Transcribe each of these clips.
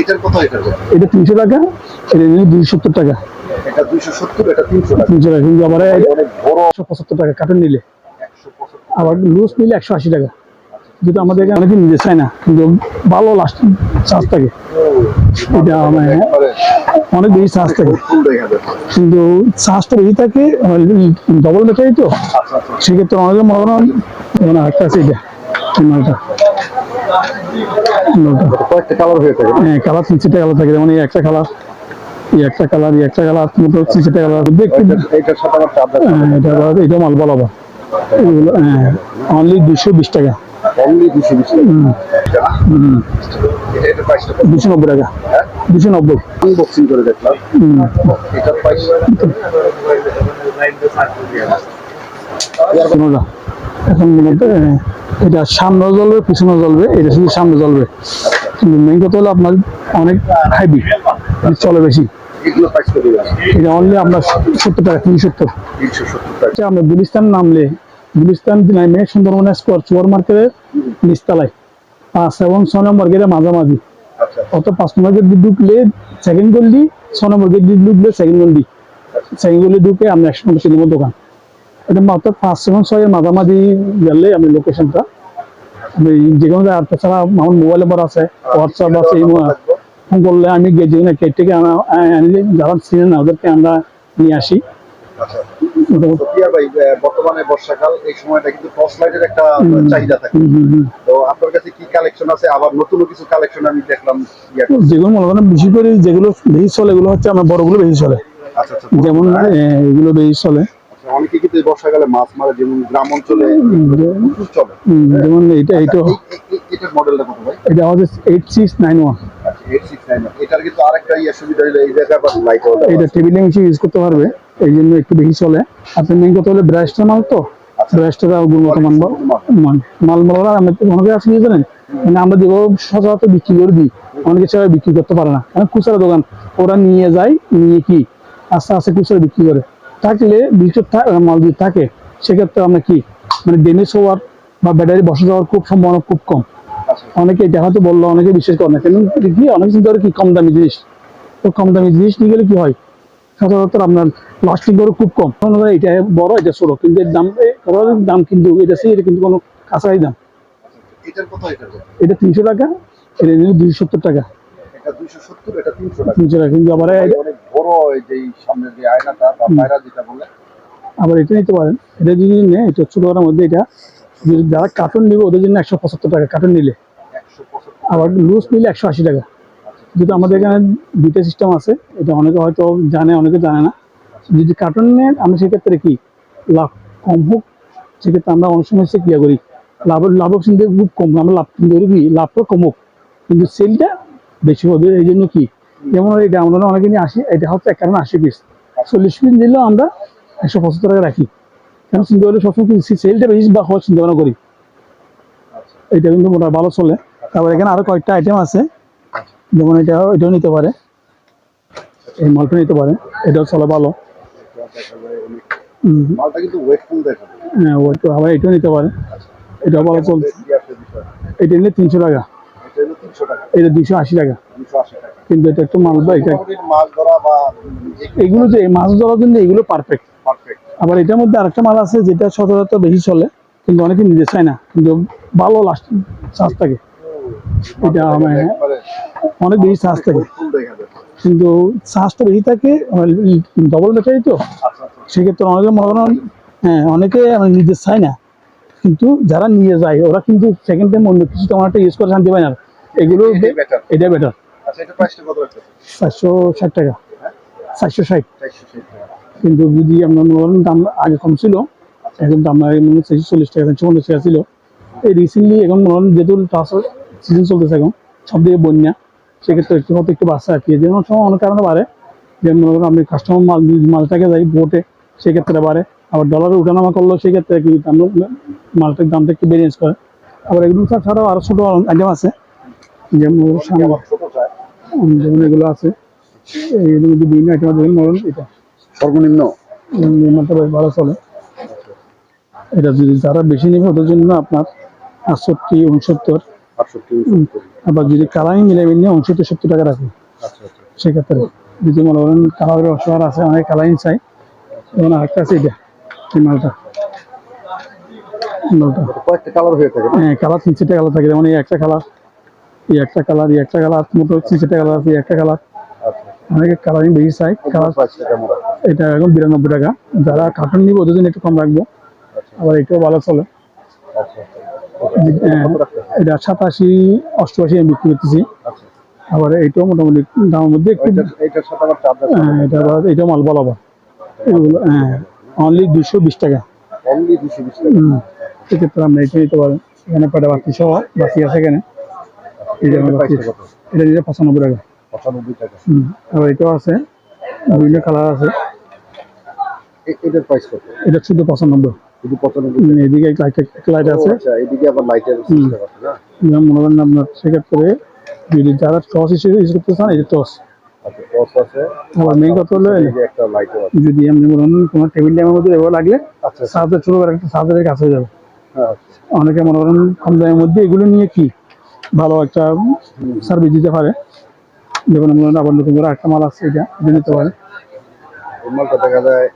এটার কত এটার এটা তিনশো টাকা এটা নিলে সত্তর টাকা। এটা দুইশো সত্তর এটা তিনশো টাকা। তিনশো টাকা কিন্তু আবার একশো পঁচাত্তর টাকা কার্টন নিলে। আবার লুজ নিলে একশো আশি টাকা। যেহেতু আমাদের এখানে অনেকে নিতে চায় না কিন্তু ভালো লাস্ট চার্জ থাকে। এটা মানে অনেক বেশি চার্জ থাকে। কিন্তু চার্জটা বেশি থাকে ডবল ব্যাটারি তো। আচ্ছা আচ্ছা। সেক্ষেত্রে অনেকে মনে যেমন একটা আছে এটা কয়েকটা কালার হয়ে থাকে হ্যাঁ কালার তিন চারটে কালার থাকে যেমন এই একটা কালার এই একটা কালার এই একটা কালার তিন চারটে কালার দেখতে হ্যাঁ, এটা এটা মাল বলা এগুলো হ্যাঁ অনলি দুশো বিশ টাকা। অনলি দুশো নব্বই টাকা। হ্যাঁ? দুশো নব্বই। করে দেখলাম। এখন এটা সামনে জ্বলবে পিছনে জ্বলবে এটা শুধু সামনে জ্বলবে। কিন্তু মেইন কথা হলো আপনার অনেক হাইবি চলে বেশি। এটা অনলি আপনার সত্তর টাকা তিনশো সত্তর। আচ্ছা আমরা গুলিস্তান নামলে গুলিস্তান নামে সুন্দরবন স্কোয়ার সুপার মার্কেটের নিচতলায় পাঁচ এবং ছ নম্বর গেটের মাঝামাঝি। আচ্ছা। অত পাঁচ নম্বর গেট ঢুকলে সেকেন্ড গল্লি ছ নম্বর গেট ঢুকলে সেকেন্ড গল্লি সেকেন্ড গল্লি ঢুকে আমরা একশো নম্বর সিনেমার দোকান। এটা মাত্র পাঁচ এবং ছয়ের মাঝামাঝি গেলে আমি লোকেশনটা আমি যে কোনো জায়গায় তাছাড়া আমার মোবাইল নাম্বার আছে হোয়াটসঅ্যাপ আছে ইমো ফোন করলে আমি গিয়ে যে থেকে যারা চিনে না ওদেরকে আমরা নিয়ে আসি। আচ্ছা আহ, বর্তমানে বর্ষাকাল এই সময়টা কিন্তু টর্চ লাইটের একটা চাহিদা থাকে। তো আপনার কাছে কি কালেকশন আছে? আবার নতুন কিছু কালেকশন আমি দেখলাম। যেগুলো মনে করেন বেশি করে যেগুলো বেশি চলে এগুলো হচ্ছে আমার বড়গুলো বেশি চলে। আচ্ছা আচ্ছা যেমন এগুলো বেশি চলে। আচ্ছা, অনেকে কিন্তু বর্ষাকালে মাছ মারে যেমন গ্রাম অঞ্চলে চলে। যেমন এটা এটা এই- এটার মডেলটা কত ভাই? এটা হচ্ছে এইট সিক্স নাইন ওয়ান আচ্ছা এটার কিন্তু আরেকটা ইয়ে সুবিধা হলো এই জায়গায় আবার লাইট এটা টেবিলে মিশে ইউজ করতে পারবে এই জন্য একটু বেশি চলে। আপনার মেন কথা হলো ব্রাশটা মাল তো? ব্রাশটা গুণগত মান মাল মাল আমরা তো অনেকে আছে কি জানেন মানে আমরা সচরাচর বিক্রি করে দিই অনেকে বিক্রি করতে পারে না। কারণ খুচরা দোকান ওরা নিয়ে যায় নিয়ে কি? আস্তে আস্তে খুচরা বিক্রি করে। থাকলে বিদ্যুৎ মাল যদি থাকে সেক্ষেত্রে আমরা কি মানে ড্যামেজ হওয়ার বা ব্যাটারি বসে যাওয়ার খুব সম্ভাবনা খুব কম। আচ্ছা। অনেকে এটা হয়তো বলল অনেকে বিশ্বাস করে না। কেন কি অনেক চিন্তা করে কি কম দামি জিনিস? তো কম দামি জিনিস নিয়ে গেলে কি হয়? সচরাচর আপনার লাস্টিং করে খুব কম। এটা বড় এটা ছোট কিন্তু এর দাম দাম কিন্তু এটা সেই এটা কিন্তু কোনো কাঁচাই দাম। কত এটা তিনশো টাকা এটা দুইশো সত্তর টাকা। এটা দুইশো সত্তর এটা তিনশো টাকা। তিনশো টাকা কিন্তু আবার অনেক বড় যে এই যে আয়নাটা বা পায়রা যেটা বলে আবার এটা নিতে পারেন। এটা যদি নেয় এটা ছোট করার মধ্যে এটা যারা কার্টুন নিবে ওদের জন্য একশো পঁচাত্তর টাকা কার্টুন নিলে। আবার লুজ নিলে একশো আশি টাকা। যেহেতু আমাদের এখানে দুইটা সিস্টেম আছে এটা অনেকে হয়তো জানে অনেকে জানে না। যদি কার্টুন নেন আমরা সেক্ষেত্রে কি লাভ কম হোক। সেক্ষেত্রে আমরা অনেক সময় সে ক্রিয়া করি। লাভ লাভ কিন্তু খুব কম আমরা লাভ কিন্তু লাভটা কম হোক। কিন্তু সেলটা বেশি হবে এই জন্য কি? যেমন এটা আমরা অনেকে নিয়ে আসি এটা হচ্ছে এক কারণে আশি পিস। চল্লিশ পিস নিলেও আমরা একশো পঁচাত্তর টাকা রাখি। কেন চিন্তা করলে সবসময় সেলটা বেশি বা হওয়ার চিন্তা ভাবনা করি। এটা কিন্তু মোটা ভালো চলে। তারপর এখানে আরও কয়েকটা আইটেম আছে। যেমন এটা এটাও নিতে পারে। এই মালটা নিতে পারে। এটাও চলে ভালো। হ্যাঁ, ওইটা আবার এটাও নিতে পারে। এটাও ভালো চলছে। এটা নিলে তিনশো টাকা। এটা দুইশো আশি টাকা। কিন্তু এটা একটু মাল বা এটা মাছ এগুলো যে মাছ ধরার জন্য এগুলো পারফেক্ট আবার এটার মধ্যে আরেকটা মাল আছে যেটা সচরাচর বেশি চলে কিন্তু অনেকে নিতে চায় না কিন্তু ভালো লাস্ট চার্জ থাকে। এটা অনেক বেশি চার্জ থাকে। কিন্তু চার্জটা বেশি থাকে ডবল ব্যাটারি তো আচ্ছা আচ্ছা। সেক্ষেত্রে অনেকে মনে করেন হ্যাঁ অনেকে নিতে চাই না। কিন্তু যারা নিয়ে যায় ওরা কিন্তু সেকেন্ড টাইম অন্য কিছু তেমন একটা ইউজ করে শান্তি পায় না। এগুলো এটা বেটার আচ্ছা এটা কত রাখছে চারশো ষাট টাকা। চারশো ষাট কিন্তু যদি আপনার মনে দাম আগে কম ছিল এখন দাম মনে চারশো চল্লিশ টাকা পঞ্চাশ টাকা ছিল। এই রিসেন্টলি এখন মনে করেন যেহেতু সিজন চলতেছে এখন সব দিকে বন্যা সেক্ষেত্রে একটু মতো একটু বাচ্চা কি যেমন সময় অনেক কারণে বাড়ে। যে মনে করেন আপনি কাস্টমার মাল মালটাকে যাই বোটে সেক্ষেত্রে বাড়ে। আবার ডলারে উঠানামা করলেও সেক্ষেত্রে মালটার দামটা একটু ভেরিয়েন্স করে। আবার এগুলো ছাড়াও আরও ছোটো আইটেম আছে। যেমন সামনে যেমন এগুলো আছে। এইগুলো মধ্যে বিভিন্ন আইটেম আছে ধরুন এটা। সর্বনিম্ন। নির্মাণটা বেশ ভালো চলে এটা যদি যারা বেশি নেবে ওদের জন্য আপনার আটষট্টি উনসত্তর। আবার যদি কালারিং মিলে মিলিয়ে উনসত্তর সত্তর টাকা রাখি। আচ্ছা আচ্ছা। সেক্ষেত্রে যদি মনে করেন কালারের অসহার আছে অনেক কালারিং চাই যেমন আরেকটা আছে এটা এই মালটা। মালটা। কয়েকটা কালার হয়ে থাকে হ্যাঁ কালার তিন চারটে কালার থাকে যেমন এই একটা কালার এই একটা কালার এই একটা কালার মোটো তিন কালার আছে একটা কালার। অনেকে কালারিং বেশি চাই কালার? এটা এখন বিরানব্বই টাকা। যারা কার্টুন নিবে ওদের জন্য একটু কম রাখব। আচ্ছা। আবার এটাও ভালো চলে। আচ্ছা। হ্যাঁ? এটা সাতাশি অষ্টআশি আমি বিক্রি করতেছি। আচ্ছা। আবার এইটাও মোটামুটি দামের মধ্যে একটু হ্যাঁ, এটা আবার এটাও মাল বলা আবার এগুলো হ্যাঁ অনলি দুশো বিশ টাকা। সেক্ষেত্রে আমরা এটা নিতে পারেন এখানে কয়টা বাকি সহ বাকি আছে এখানে? এটা নিলে পঁচানব্বই টাকা। পঁচানব্বই টাকা। হুম এটাও আছে বিভিন্ন কালার আছে। এটার প্রাইস কত? এটা শুধু পঁচানব্বই। শুধু পঁচানব্বই এদিকে লাইট আছে। আচ্ছা এদিকে আবার লাইটের মনে করেন আপনার সেক্ষেত্রে যদি যারা টস হিসেবে ইউজ করতে চান এটা টস আচ্ছা আবার মেইন কথা হলো যদি আপনি মনে করেন কোনো টেবিল ল্যাম্পের মধ্যে ব্যবহার লাগলে আচ্ছা। ছোট করে একটা চার্জারের কাছে হয়ে যাবে। হ্যাঁ। অনেকে মনে করেন কম দামের মধ্যে এগুলো নিয়ে কি? ভালো একটা সার্ভিস দিতে পারে। যেমন মনে আবার নতুন করে একটা মাল আছে এটা নিতে পারে। মালটা দেখা যায়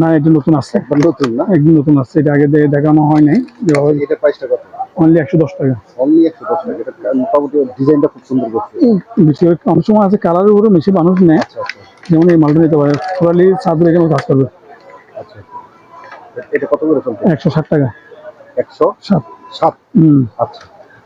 না। এটা নতুন আসছে। নতুন না? একদম নতুন আসছে এটা আগে দিয়ে দেখানো হয় নাই। এটা প্রাইসটা কত? অনলি একশো দশ টাকা। অনলি একশো দশ টাকা। এটা মোটামুটি ডিজাইনটা খুব সুন্দর করছে। অনেক সময় আছে কালারের উপরে বেশি মানুষ নেয়। আচ্ছা আচ্ছা। যেমন এই মালটা নিতে পারে। টোটালি এখানে কাজ করবে। আচ্ছা এটা কত করে চলছে? একশো ষাট টাকা। একশো? সাত সাত। আচ্ছা।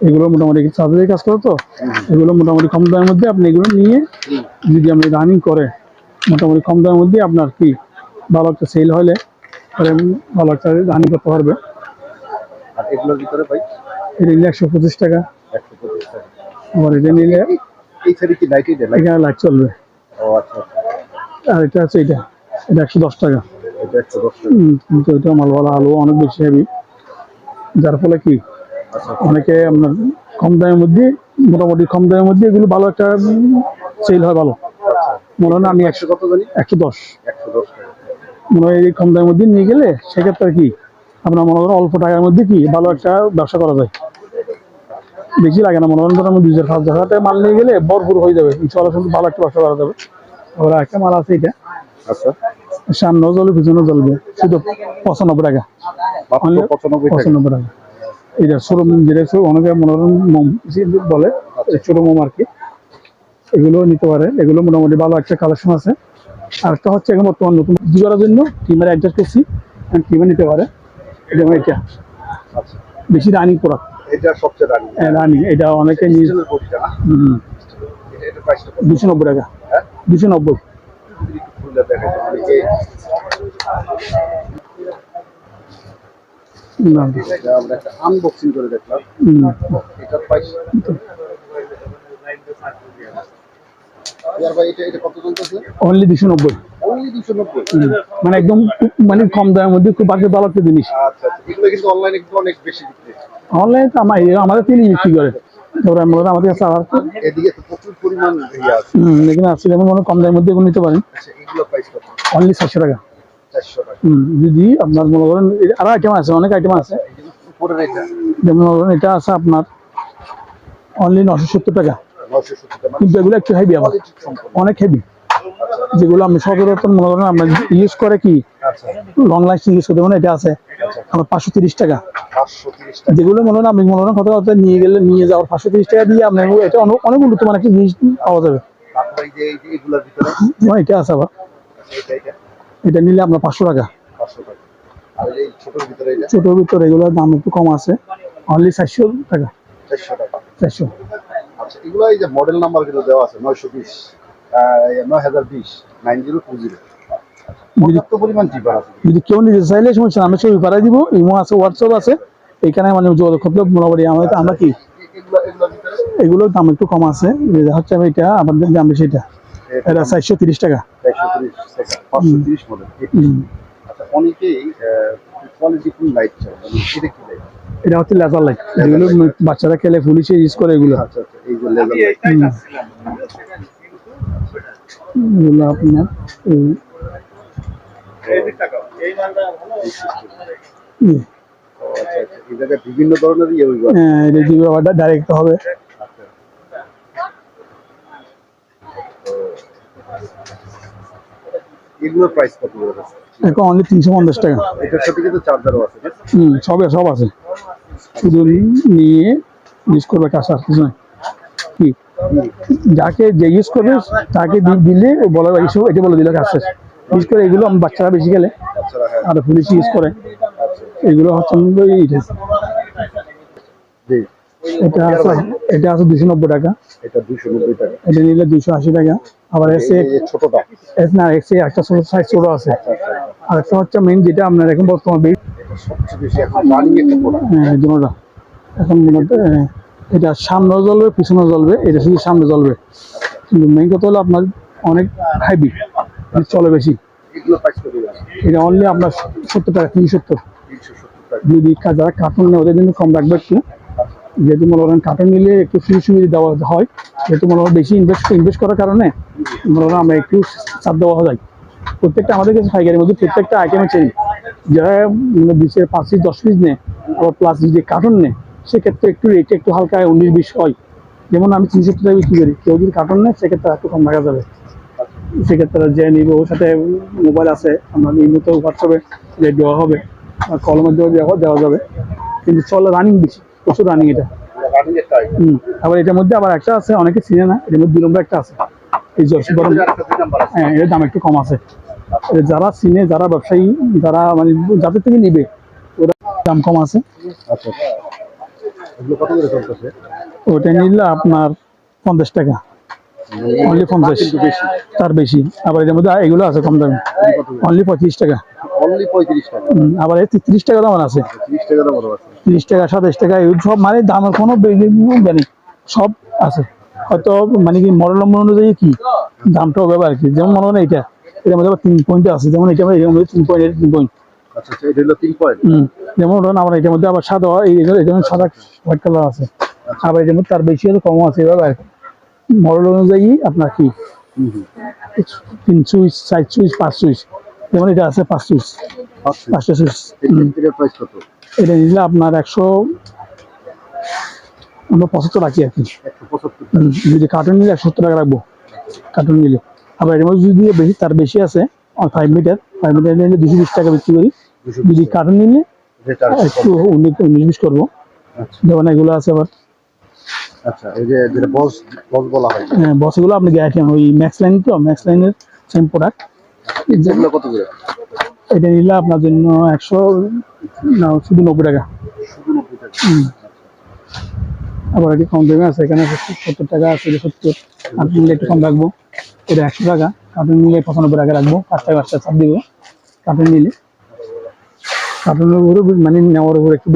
এগুলো মোটামুটি চার্জারের কাজ করে তো? এগুলো মোটামুটি কম দামের মধ্যে আপনি এগুলো নিয়ে যদি আপনি রানিং করে মোটামুটি কম দামের মধ্যে আপনার কি ভালো একটা সেল হলে ভালো একটা রানিং করতে পারবে। আর এগুলোর ভিতরে ভাই? এটা নিলে একশো পঁচিশ টাকা। একশো পঁচিশ টাকা। আবার এটা নিলে এই- এই কি লাইট এখানে লাইট চলবে। ও আচ্ছা আচ্ছা। আর এটা আছে এটা এটা একশো দশ টাকা। এটা একশো দশ টাকা। হুম, কিন্তু এটা মালওয়ালা আলু অনেক বেশি হেভি যার ফলে কি, অনেকে আপনার কম দামের মধ্যে, মোটামুটি কম দামের মধ্যে এগুলো ভালো একটা সেল হয় ভালো। মনে হয় আমি একশো কত জানি একশো দশ। মনে হয় এই কম দামের মধ্যে নিয়ে গেলে সেক্ষেত্রে কি, আপনার মনে করেন অল্প টাকার মধ্যে কি ভালো একটা ব্যবসা করা যায়। বেশি লাগে না, মনে করেন ধরুন দুই হাজার, পাঁচ হাজার মাল নিয়ে গেলে ভরপুর হয়ে যাবে। ইনশাল্লাহ শুধু ভালো একটা ব্যবসা করা যাবে। ওরা একটা মাল আছে এটা। আচ্ছা। সামনেও জ্বলবে পিছনেও জ্বলবে শুধু পঁচানব্বই টাকা। পঁচানব্বই টাকা। এটা ছোট যেটা ছোট অনেকে মনে করেন মোম বলে ছোট মোম আর কি এগুলো নিতে পারে। এগুলো মোটামুটি ভালো একটা কালেকশন আছে। আর একটা হচ্ছে এখন বর্তমান নতুন দুজনের জন্য টিমার অ্যাডজাস্ট করছি। টিমে নিতে পারে। যেমন এটা। আচ্ছা। বেশি রানিং প্রোডাক্ট এটা সবচেয়ে রানি রানিং এটা অনেকে নিয়ে এটা এটা দুশো নব্বই টাকা। হ্যাঁ? দুশো নব্বই। মানে আমরা একটা আনবক্সিং করে দেখলাম। এটা অনলি দুশো নব্বই। মানে একদম মানে কম দামের মধ্যে খুব বাকি ভালো একটা জিনিস। আচ্ছা আচ্ছা। অনলাইনে কিন্তু অনেক বেশি অনলাইনে তো আমার আমাদের তিনি বিক্রি করে। আমাদের কাছে আবার এদিকে প্রচুর পরিমাণ ইয়ে এখানে আছে যেমন মনে কম দামের মধ্যে এগুলো নিতে পারেন। আচ্ছা অনলি চারশো টাকা। চারশো টাকা। যদি আপনার মনে করেন আরও আইটেম আছে অনেক আইটেম আছে। এটা। যেমন মনে এটা আছে আপনার অনলি নশো সত্তর টাকা। কিন্তু এগুলো একটু হেভি আবার অনেক হেভি যেগুলো আমি সচরাচর মনে করেন আমরা ইউজ করে কি আচ্ছা। লং লাস্টিং ইউজ করতে মানে এটা আছে। আচ্ছা পাঁচশো তিরিশ টাকা। যেগুলো মনে হয় আমি মনে করেন কথা কথা নিয়ে গেলে নিয়ে যাওয়ার পাঁচশো তিরিশ টাকা দিয়ে আপনার এটা অনেক অনেক উন্নত মানে একটা জিনিস পাওয়া যাবে। তারপরে এই যে এই যে এগুলোর ভিতরে? এটা আছে আবার। এটা এটা? এটা নিলে আপনার পাঁচশো টাকা। পাঁচশো টাকা। আর এই ছোটোর ভিতরে এটা? ছোটোর ভিতরে এগুলোর দাম একটু কম আছে। অনলি চারশো টাকা। চারশো টাকা। চারশো। আচ্ছা এগুলো এই যে মডেল নাম্বার কিন্তু দেওয়া আছে নয়শো বিশ নয় হাজার বিশ নাইন জিরো টু জিরো পর্যাপ্ত পরিমাণ জিপার আছে যদি কেউ নিজে চাইলে সমস্যা আমি ছবি পাঠাই দিব। ইমো আছে হোয়াটসঅ্যাপ আছে। এখানে মানে যোগাযোগ মোটামুটি আমরা আমরা কি? এগুলো এগুলোর দাম একটু কম আছে। হচ্ছে আমি এটা আমাদের দাম বেশি এটা। এটা চারশো তিরিশ টাকা। আচ্ছা মানে এটা হচ্ছে লেজার লাইট যেগুলো বাচ্চারা খেলে পুলিশে ইউজ করে এগুলো। আচ্ছা আচ্ছা। এগুলো আপনার হ্যাঁ, হবে তিনশো পঞ্চাশ টাকা আছে সবে আছে শুধু নিয়ে ইউজ করবে কাজ কিছু যাকে যে ইউজ করবে তাকে দিলে বলে এটা বলে দিলে কাজ শেষ ইউজ করে এগুলো আমার বাচ্চারা বেশি গেলে হ্যাঁ। আর পুলিশ ইউজ করে। আচ্ছা এগুলো হচ্ছে এইটা এটা আছে এটা আছে দুশো নব্বই টাকা। এটা দুশো নব্বই টাকা। এটা নিলে দুশো আশি টাকা। আবার এসে ছোটটা। এস না এসে একটা ছোট সাইজ ছোট আছে। আর একটা হচ্ছে মেইন যেটা আপনার এখন বর্তমান বেশ এখন দুটা এখন এটা সামনেও জ্বলবে পিছনেও জ্বলবে এটা শুধু সামনে জ্বলবে। কিন্তু মেইন কথা হলো আপনার অনেক হাইবি চলে বেশি? এটা অনলি আপনার সত্তর টাকা তিনশো সত্তর। যদি যারা কার্টুন নেয় ওদের জন্য কম রাখবে একটু। যেহেতু মনে করেন কার্টুন নিলে একটু সুযোগ সুবিধা দেওয়া হয় যেহেতু মনে করেন বেশি ইনভেস্ট ইনভেস্ট করার কারণে মনে করেন আমরা একটু ছাড় দেওয়া যায় প্রত্যেকটা আমাদের কাছে পাইকারির মধ্যে প্রত্যেকটা আইটেমে চেরি যারা মানে বিশের পাঁচ পিস দশ পিস নেয় আবার প্লাস যদি কার্টুন নেয় সেক্ষেত্রে একটু রেট একটু হালকা উনিশ বিশ হয়। যেমন আমি তিনশো টাকা বিক্রি করি কেউ যদি কার্টুন নেয় সেক্ষেত্রে একটু কম রাখা যাবে। সেক্ষেত্রে যে নিব ওর সাথে মোবাইল আছে আমরা নিয়মিত হোয়াটসঅ্যাপে রেট দেওয়া হবে আর কলমের দেওয়া দেওয়া দেওয়া যাবে। কিন্তু চলে রানিং বেশি প্রচুর রানিং এটা। হুম আবার এটার মধ্যে আবার একটা আছে অনেকে চিনে না এটার মধ্যে দুই নম্বর একটা আছে। এই জর্সি গরম। হ্যাঁ এর দাম একটু কম আছে। যারা চিনে যারা ব্যবসায়ী যারা মানে যাদের থেকে নিবে ওরা দাম কম আছে। আচ্ছা আচ্ছা। ওটা নিলে আপনার পঞ্চাশ টাকা। অনলি পঞ্চাশ। তার বেশি। আবার এটার মধ্যে এগুলো আছে কম দামে। অনলি পঁয়ত্রিশ টাকা। আবার এই তিরিশ টাকা দাম আছে। তিরিশ টাকা সাতাশ টাকা এগুলো সব মানে দামের কোনো সব আছে। হয়তো মানে কি মডেল নম্বর অনুযায়ী কি? দামটা হবে আর কি। যেমন মনে হয় এটা এটার মধ্যে আবার তিন পয়েন্ট আছে। যেমন এটা এটার মধ্যে তিন পয়েন্ট তিন পয়েন্ট আচ্ছা আচ্ছা যেমন ধরুন আমার এটার মধ্যে আবার সাদা এই সাদা হোয়াইট কালার আছে। আবার এটার মধ্যে তার বেশি কম আছে এভাবে আর কি। মডেল অনুযায়ী আপনার কি? তিন সুইচ চার সুইচ পাঁচ সুইচ যেমন এটা আছে পাঁচ সুইচ পাঁচটা সুইচ এটা নিলে আপনার একশো আমরা পঁচাত্তর রাখি আর কি। যদি কার্টুন নিলে একশো সত্তর টাকা রাখব কার্টুন নিলে। আবার এর মধ্যে যদি বেশি তার বেশি আছে ফাইভ মিটার ফাইভ মিটার নিলে দুশো বিশ টাকা বিক্রি করি। যদি কার্টুন নিলে একটু উনিশ উনিশ বিশ করব। আচ্ছা। যেমন এগুলো আছে আবার। আচ্ছা এই যে যেটা বস বস বলা হয়। হ্যাঁ, বসগুলো আপনি গ্যারান্টি ওই ম্যাক্স লাইন তো ম্যাক্স লাইনের সেম প্রোডাক্ট এগুলো কত করে? এটা নিলে আপনার জন্য একশো না শুধু নব্বই টাকা। শুধু নব্বই টাকা। হুম। আবার একটু কম দামে আছে এখানে সত্তর টাকা আছে সত্তর। আপনি নিলে একটু কম রাখব। এটা একশো টাকা। কার্টুন নিলে পঁচানব্বই টাকা রাখব। ছাড় দিব। কার্টুন নিলে। কার্টুনের উপরে মানে নেওয়ার উপরে একটু